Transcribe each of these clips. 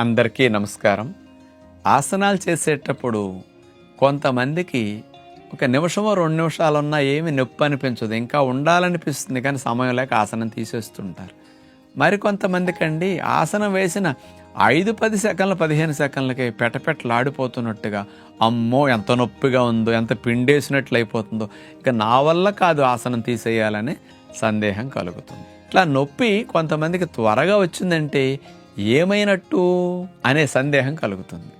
అందరికీ నమస్కారం. ఆసనాలు చేసేటప్పుడు కొంతమందికి ఒక నిమిషమో రెండు నిమిషాలు ఉన్నా ఏమి నొప్పి అనిపించదు. ఇంకా ఉండాలనిపిస్తుంది కానీ సమయం లేక ఆసనం తీసేస్తుంటారు. మరి అండి ఆసనం వేసిన ఐదు పది సెకండ్లు పదిహేను సెకండ్లకి పెటపెటలాడిపోతున్నట్టుగా అమ్మో ఎంత నొప్పిగా ఉందో ఎంత పిండేసినట్లు అయిపోతుందో ఇక నా వల్ల కాదు ఆసనం తీసేయాలని సందేహం కలుగుతుంది. ఇట్లా నొప్పి కొంతమందికి త్వరగా వచ్చిందంటే ఏమైనట్టు అనే సందేహం కలుగుతుంది.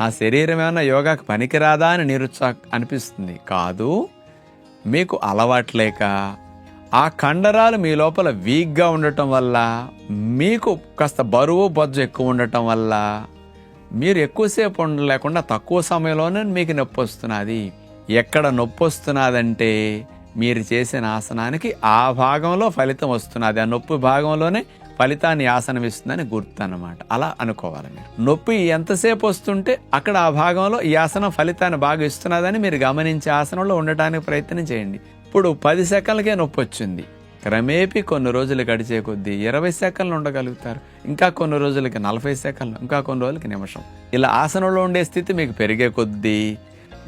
నా శరీరం ఏమైనా యోగాకు పనికిరాదా అని నిరుత్సాహ అనిపిస్తుంది. కాదు మీకు అలవాట్లేక ఆ కండరాలు మీ లోపల వీక్గా ఉండటం వల్ల మీకు కాస్త బరువు బొజ్జు ఎక్కువ ఉండటం వల్ల మీరు ఎక్కువసేపు ఉండలేకుండా తక్కువ సమయంలోనే మీకు నొప్పి వస్తున్నది. ఎక్కడ నొప్పి వస్తున్నదంటే మీరు చేసిన ఆసనానికి ఆ భాగంలో ఫలితం వస్తున్నది. ఆ నొప్పి భాగంలోనే ఫలితాన్ని ఆసనం ఇస్తుందని గుర్తు అనమాట అలా అనుకోవాలి మీరు. నొప్పి ఎంతసేపు వస్తుంటే అక్కడ ఆ భాగంలో ఈ ఆసనం ఫలితాన్ని బాగా ఇస్తున్నదని మీరు గమనించే ఆసనంలో ఉండటానికి ప్రయత్నం చేయండి. ఇప్పుడు పది సెకండ్లకే నొప్పి వచ్చింది. క్రమేపీ కొన్ని రోజులు గడిచే కొద్దీ ఇరవై సెకండ్లు ఉండగలుగుతారు. ఇంకా కొన్ని రోజులకి నలభై సెకండ్లు ఇంకా కొన్ని రోజులకి నిమిషం. ఇలా ఆసనంలో ఉండే స్థితి మీకు పెరిగే కొద్దీ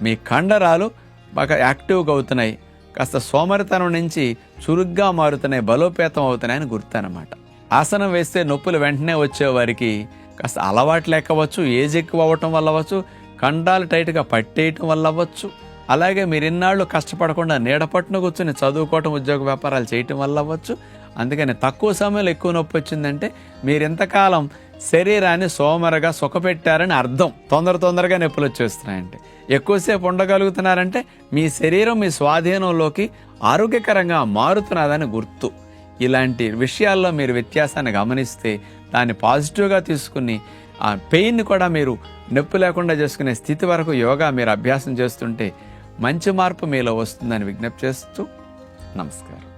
మీ కండరాలు బాగా యాక్టివ్గా అవుతున్నాయి. కాస్త సోమరితనం నుంచి చురుగ్గా మారుతున్నాయి బలోపేతం అవుతున్నాయని గుర్తు అనమాట ఆసనం వేస్తే నొప్పులు వెంటనే వచ్చేవారికి కాస్త అలవాటు లేకవచ్చు ఏజ్ ఎక్కువ అవ్వటం వల్ల అవ్వచ్చు కండాలు టైట్గా పట్టేయటం వల్ల అవ్వచ్చు. అలాగే మీరు ఇన్నాళ్ళు కష్టపడకుండా నీడపట్టున కూర్చొని చదువుకోవటం ఉద్యోగ వ్యాపారాలు చేయటం వల్ల అవ్వచ్చు. అందుకని తక్కువ సమయంలో ఎక్కువ నొప్పి వచ్చిందంటే మీరు ఇంతకాలం శరీరాన్ని సోమరగా సుఖపెట్టారని అర్థం. తొందర తొందరగా నొప్పులు వచ్చేస్తున్నాయంటే. ఎక్కువసేపు ఉండగలుగుతున్నారంటే మీ శరీరం మీ స్వాధీనంలోకి ఆరోగ్యకరంగా మారుతున్నదని గుర్తు. ఇలాంటి విషయాల్లో మీరు వ్యత్యాసాన్ని గమనిస్తే దాన్ని పాజిటివ్గా తీసుకుని ఆ పెయిన్ కూడా మీరు నొప్పి లేకుండా చేసుకునే స్థితి వరకు యోగా మీరు అభ్యాసం చేస్తుంటే మంచి మార్పు మీలో వస్తుందని విజ్ఞప్తి చేస్తూ నమస్కారం.